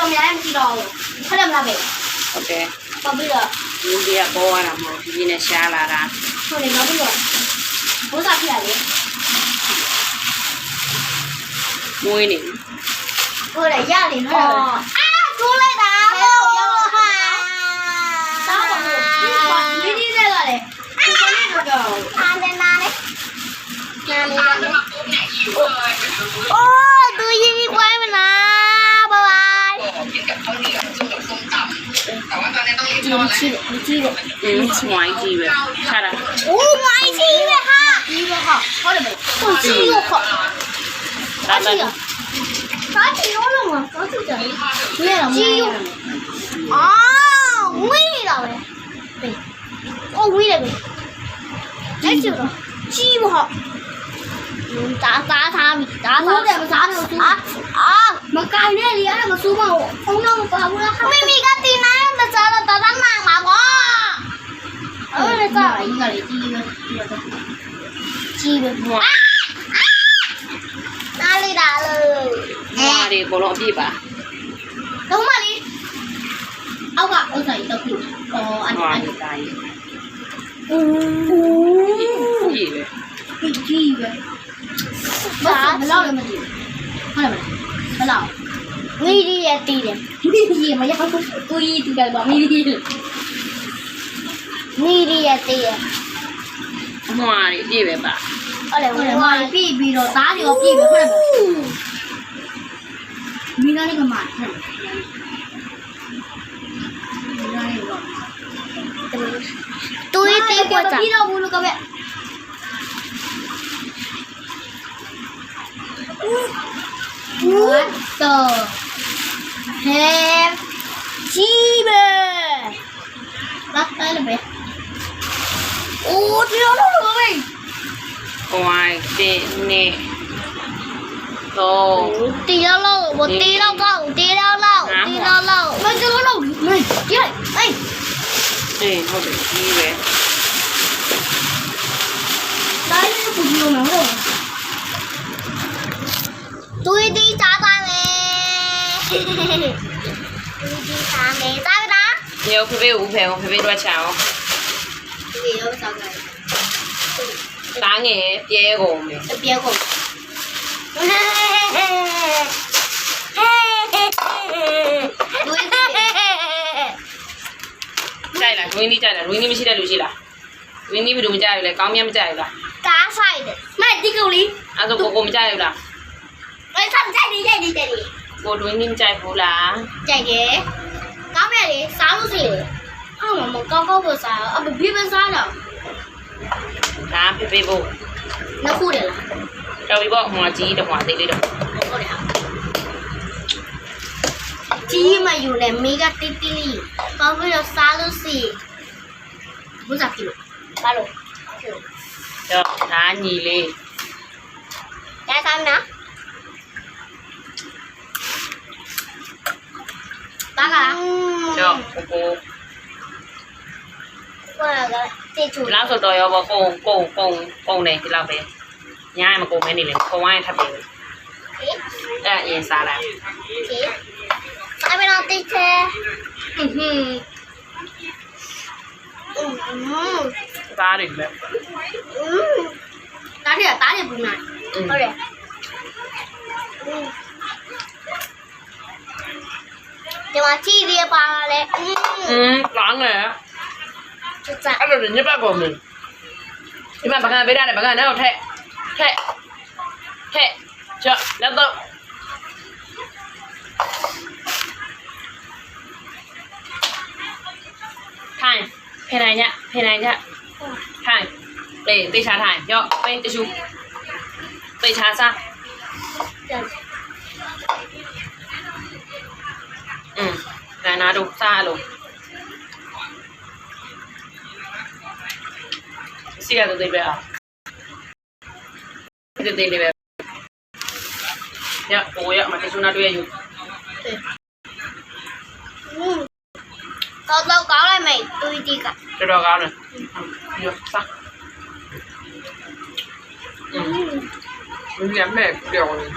တော်များလည်းမရှိတော့ဘူးခက်တယ်မလားပဲဟုတ်တယ်ပတ်ပြီးတော့လူတွေကပေါ်ရတာမဟုတ်ဘူးဒီနေ့ရှားလာတာဟိုလေနောက်ပြီးတော့ဘိုးစားဖြစ်ရလေမွေးနေဟိုလေရလေနော်အာကျိုးလို 你几个？你几个？嗯，我玩一个，开了。我玩一个哈。一个哈，好的没？我只有一个。好几个？好几个了吗？好几个。没了没？啊，没了呗。没，光没了呗。这几个，几不好？打打他，打他，打死啊！啊啊！မကိုင်းနဲ့လေအဲ့ဒါမစိုးပါဘူး။အောင်တော့မပါဘူးလား။မိမိကတင်နိုင်တဲ့စားတော့တတ်မှန်ပါကွာ။အဲ့ဒါစားအရင်ကလေကြီးပဲ။ကြီးပဲမွာ။နားလေးတာလို့မွာတွေဘလုံးအပြည့်ပါ။တော့မလေး။အောက်ကဥစ္စာကြီးတော့ခု။အော်အဲ့မွာဒါတွေတာကြီး။ဦးကြီးပဲကြီးပဲ။ဘာဘလောက်လည်းမသိဘူး။ဟုတ်တယ် မလား။မီဒီရဲ့တီးတယ်။မီဒီရဲ့မရောက်ဘူး။ကိုကြီးတီးတယ်ပါမီဒီရဲ့။မီဒီရဲ့တီးရဲ့မွာတွေအပြည့်ပဲပါဟုတ်တယ်ဟုတ်တယ်မာပြည့်ပြီးတော့သားတွေရောပြည့်ပြီးဟုတ်တယ်မီနာလေးကမှဟုတ်မီနာလေးကတူရီတေးကွာပြီးတော့ဘူးလို့ကပဲ to have Chibe? Bắt tay là bé. Ô, thiếu nó rồi. Ngoài tệ nè. Tô. Tí lâu lâu, một tí lâu lâu, tí lâu lâu, tí lâu lâu. Mấy cái lâu lâu, này, kia này, này. Đây, thôi để chi bé. Đấy, nó cũng nhiều lắm rồi. သူဒီစားပါမယ်သူဒီစားမယ်စားပါလားညောဖေဖေဦးဖေဖေဖေတို့ချအောင်ဒီရောစားကြတယ်တားငယ်ပြဲကုန်ပြီပြဲကုန်ကြိုက်လားရင်းကြီးကြိုက်လားရင်းကြီးမရှိတဲ့လူရှိလားရင်းကြီးဘယ်လိုမကြိုက်လဲကောင်းမြတ်မကြိုက်လားကားဆိုင်တယ်မဒီကူလေးအဲ့ဒါကိုကိုမကြိုက်ဘူးလား ဘာလို့တော့ဒါညီလေးရစားမလားတာကလားတော့ကိုကိုဘာကတိချူဒီလောက်ဆိုတော့ရောပေါ့ကုံကုံကုံကုံနေဒီလောက်ပဲညာမကုံမဲနေလေကုံဝိုင်းထပ်ပြီအဲ့အရင်စားလိုက်ဒီစားမလားတိချဲဟွ 아빠가 저 보고 뭐라고 제주 lao rồi rồi ờ, bà cô cô cô cô này thì lao về. Nhà mà cô mấy này liền không ai thắp về dạ, à yên xa là sao bên ông tít thế ta đi đấy ta đi ta đi bụng này. Ừ. Thôi မှာပကံပေးရတယ်ပကံနဲ့တော့ထက်ထက်ထက်ချော့လက်တော့ထိုင်ဖေနိုင်ညဖေနိုင်ညထိုင်တေးတေးချာထိုင်ရော့ပေးတ िश ူတေး Ừ, rồi nó đủ luôn Xìa cái gì vậy à? Cái gì vậy? Ya, oh ya, mati sunat ya yuk. Tao tao cáo lại mày, tôi đi cả. Tôi đâu cáo này. Được, sao? Ừ. Mình ừ. làm mẹ kiểu này.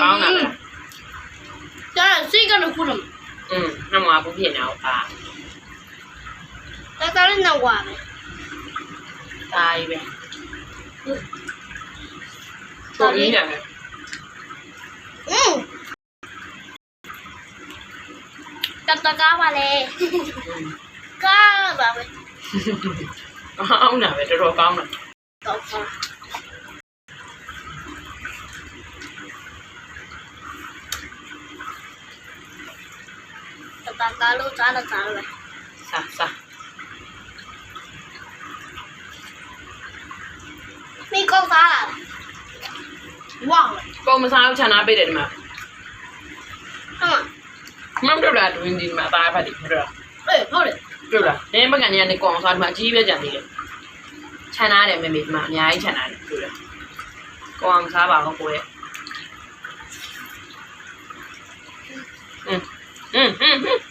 ข้าวหนักอจ้าซี่กันนะคุณ อืมน้ำหวานผมเห็นเอาปลา tatawin ng wari. ตายไปตัวนี้เนี่ย Mm. Tatagawa le. ยก้าว babe. ข้าวหนักไปตัวก้าวหนัก Tawag. చాలు చాలా చాలు సా సా మీ కోం చాలా వావ్ కోం చాలా చాలా బేరే మా မမတို့လာတွင်ဒီမှာသားဖတ်ဒီမတို့လာအေးဟုတ်တယ်တို့လာနင်းပကန်ကြီးကနေကောင်စားဒီမှာအကြီးပဲကြံသေးတယ်ခြံထားတယ်မေမေဒီမှာအများကြီးခြံထားတယ်တို့လာကောင်စားပါတော့ကိုရဲ့嗯嗯嗯嗯。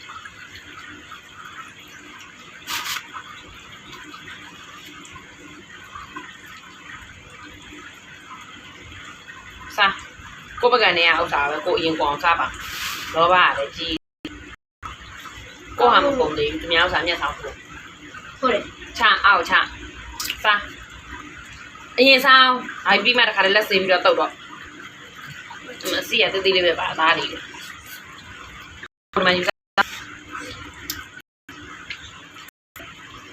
ကိုပကန်နေရဥစ္စာပဲကိုအရင်ကောင်စားပါလောဘရတယ်ကြီးကိုဟာမပုံသေးဘူးသူများဥစ္စာမျက်ဆောင်ဖို့ဟုတ်တယ်ချအောက်ချစားအရင်စားအောင်အိုင်ပြီးမှတခါလေးလက်ဆေးပြီးတော့တုတ်တော့အမစီရတေးသေးလေးပဲပါသားလေးဒီမှာယူစား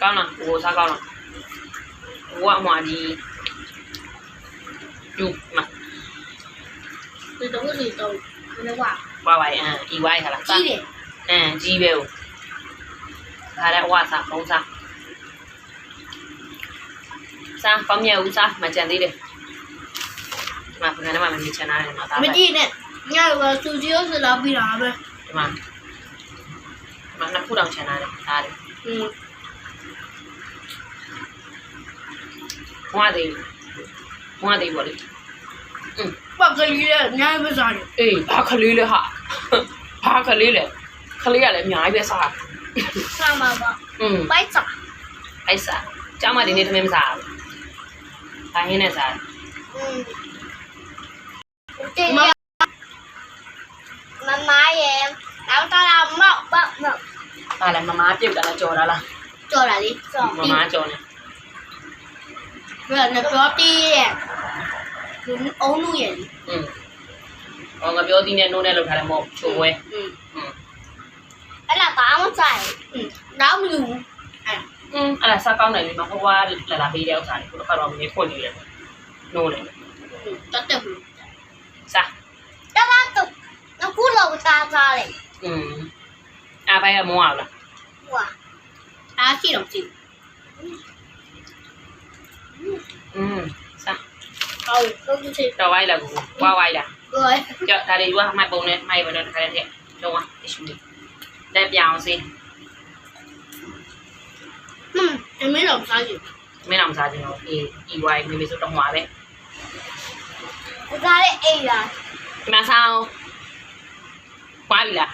ကောင်းလားဟိုစားကောင်းလားဟိုကအမွာကြီးယူမ ဒီတော့ဒီတော့ဘယ်လိုဝါ ဝါဝိုင်အန်ဒီဝိုင်ဟာလား ကြီးတယ် အန်ကြီးပဲဟိုဒါလည်းဝါစားပုံးစားစားကောင်းမြတ်ဦးစားမကြံသေးတယ်ဒီမှာခဏမှမမြင်ချင်တာလေနော်ဒါ မ ပဲ ကြည့်နဲ့ညကစူဂျီယိုစလာပြီးတာပဲ ဒီမှာဒီမှာနှစ်ခုတောင်ချန်လာတယ်ဒါလေ อืม ဘွားသေးဘွားသေးပေါ့လေอืม ပတ်ကလေးလည်းအများကြီးပဲစားတယ်အေးဘာခလေးလဲဟာဘာခလေးလဲခလေးကလည်းအများကြီးပဲစားတာဆာမပါอืมပိုက်စားအိုက်စားကျောင်းမဒီနေ့ထမင်းမစားဘူးဘာဟင်းနဲ့စားတယ်မမမရဲ့နောက်တော့လာမောက်ပေါ့မောက်ဟာလေမမပြုတ်တာလားကြော်တာလားကြော်တာလေကြော်မမကြော်နေဘယ်နဲ့ကြော်ပြီးရဲ့ ဒီအုံးလူရဲ့ อืมဟောငါပြောသည်နဲ့နိုးနဲ့လောက်ထားတယ်မဟုတ်ချိုးဝဲ อืม อืม အဲ့ဒါဘာမှဆိုင်อืมတော့မလူအဲ့ อืมအဲ့ဒါစားကောင်းတယ်လေမဟိုကလာလာပေးတဲ့ဥစ္စာတွေကိုတော့ကတော့မင်းဖွင့်နေတယ်နိုးတယ် တတ်တယ်ဘူး စား တတ်တော့အခုလောက်သားသားလေ อืมအားပိုင်ကမောအောင်လား ဟွာအားရှိတော့ကြည့် อืมစား ဟုတ်လို့ကြည့်တော်ဝိုင်းလာကူဝါဝိုင်းလာကိုယ်ကြောက်ဒါတွေယူမှတ်ပုံနဲ့မှိုက်ဘယ်တော့တခါတည်းထည့်လုံးဝတ िश ူလေးလက်ပြောင်းစေးဟွန်းအမေတော့စားကြည့်မင်းအောင်စားကြတော့အေးဤဝိုင်းမိမိဆိုတော့ဟွာပဲဒါလည်းအိတ်လားဒီမှာစားအောင်ဝါပြီလား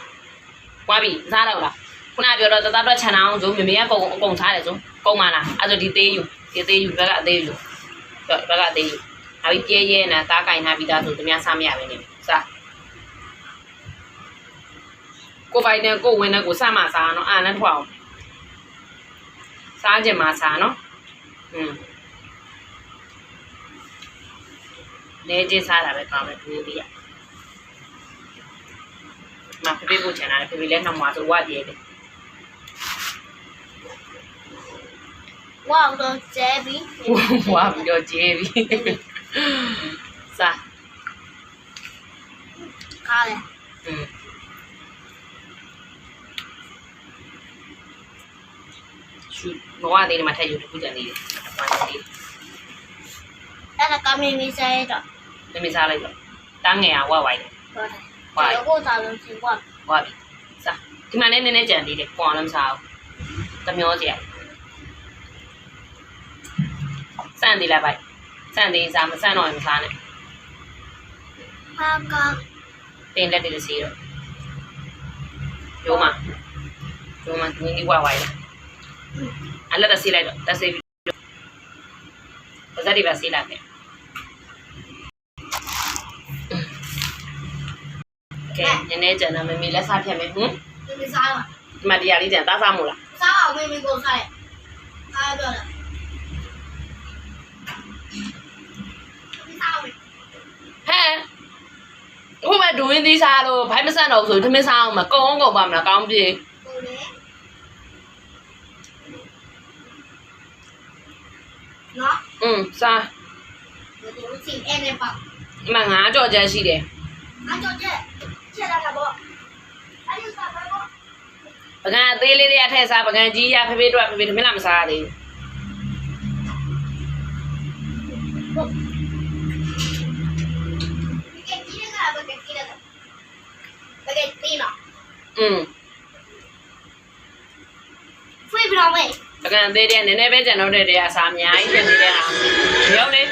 ဝါပြီစားတော့လားခုနပြောတော့တသားတော့ခြံအောင်ဆိုမိမိကပုံအကုန်စားတယ်ဆိုကုန်ပါလားအဲ့ဆိုဒီသေးယူဒီသေးယူဘက်ကအသေးယူကြောက်ဘက်ကအသေးယူ အပြီးပြဲရဲနဲ့သားကင်ထားပြီးသားဆိုသူများစားမရပဲနေစားကိုပိုင်နဲ့ကိုဝင်နဲ့ကိုစမှစားနော်အာနဲ့ထွားအောင်စားကြမှာစားနော်อืมနေချင်းစားတာပဲကောင်းတယ်ဒီလေးရမဖေဖေကိုချန်တာဖေဖေလည်းနှမွားဆိုဝတ်ပြေတယ်ဝါတော့ကျဲပြီဝါပြီးတော့ကျေးပြီ စားကားလေอืมရှူဘဝသေးတယ်မှာထည့်ယူတခုကြံနေတယ်။ဘာလဲအဲ့ဒါကမင်းမီဆိုင်တော့။မမေးစားလိုက်တော့တန်းငယ်အောင်ဝဝိုင်းတယ်ဟုတ်တယ်ဘာကိုစားလို့ရှင်ကွာ။ဝါပြီ။စားဒီမှာလည်းနည်းနည်းကြံသေးတယ်။ပွာလည်းမစားဘူး။တမျောစရာ။စမ်းသေးလိုက်ပို ဆန့်သေးစားမဆန့်တော့ရင်မစားနဲ့ဟာကပင်လက်တွေစီတော့ဂျိုးမဂျိုးမသူကြီးဝါဝိုင်းအလက်တစီလိုက်တော့တစီပြီးတော့ပါဇက်တွေပါစီလိုက်မယ်ကဲနည်းနည်းကြံတော့မမေလက်စားဖြတ်မယ်ဟင်မမေစားပါဒီမှာတရားလေးကြံသားစားမို့လားစားပါမမေကိုစားရဲအားတော့ ဟဲ့ဟိုမဲ့ဒူရင်းသီးစားလို့ဘိုင်းမဆန်တော့ဆိုသမင်းစားအောင်မကုံအောင်ကုန်ပါမလားကောင်းပြေ 狗嘞。喏， อืมစား 我都是爱那包， အမှငါးကြော်ချက်ရှိတယ် 俺叫这，现在干不？俺就干不。 ပကံအသေးလေးတွေကထည့်စားပကံကြီးရဖေဖေတို့ကဖေဖေသမင်းလာမစားသေး 你 อืม Fui bravo. ပကံသေးတဲ့နည်းနည်းပဲကြံတော့တဲ့တည်းအစာအများကြီးကြံနေတဲ့ဟာရုပ်လေ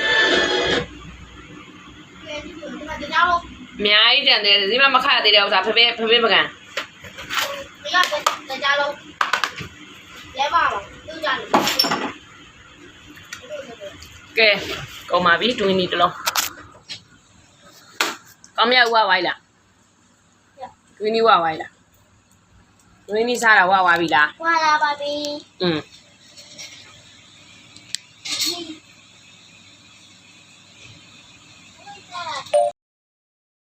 Te llamo. အများကြီးကြံသေးတယ်ဒီမှာမခတ်သေးတဲ့ဥစ္စာဖေဖေဖေဖေပကံ Mira, te llamo. Le vamos. Tú ya no. ကဲကုန်ပါပြီတွင်းဒီတစ်လုံးကောင်းမြတ်ဦးဝဝိုင်းလားတွင်းဒီဝဝိုင်းလား တွင်းနေစားတာဝါဝါပြီလားဝါလာပါပြီอืม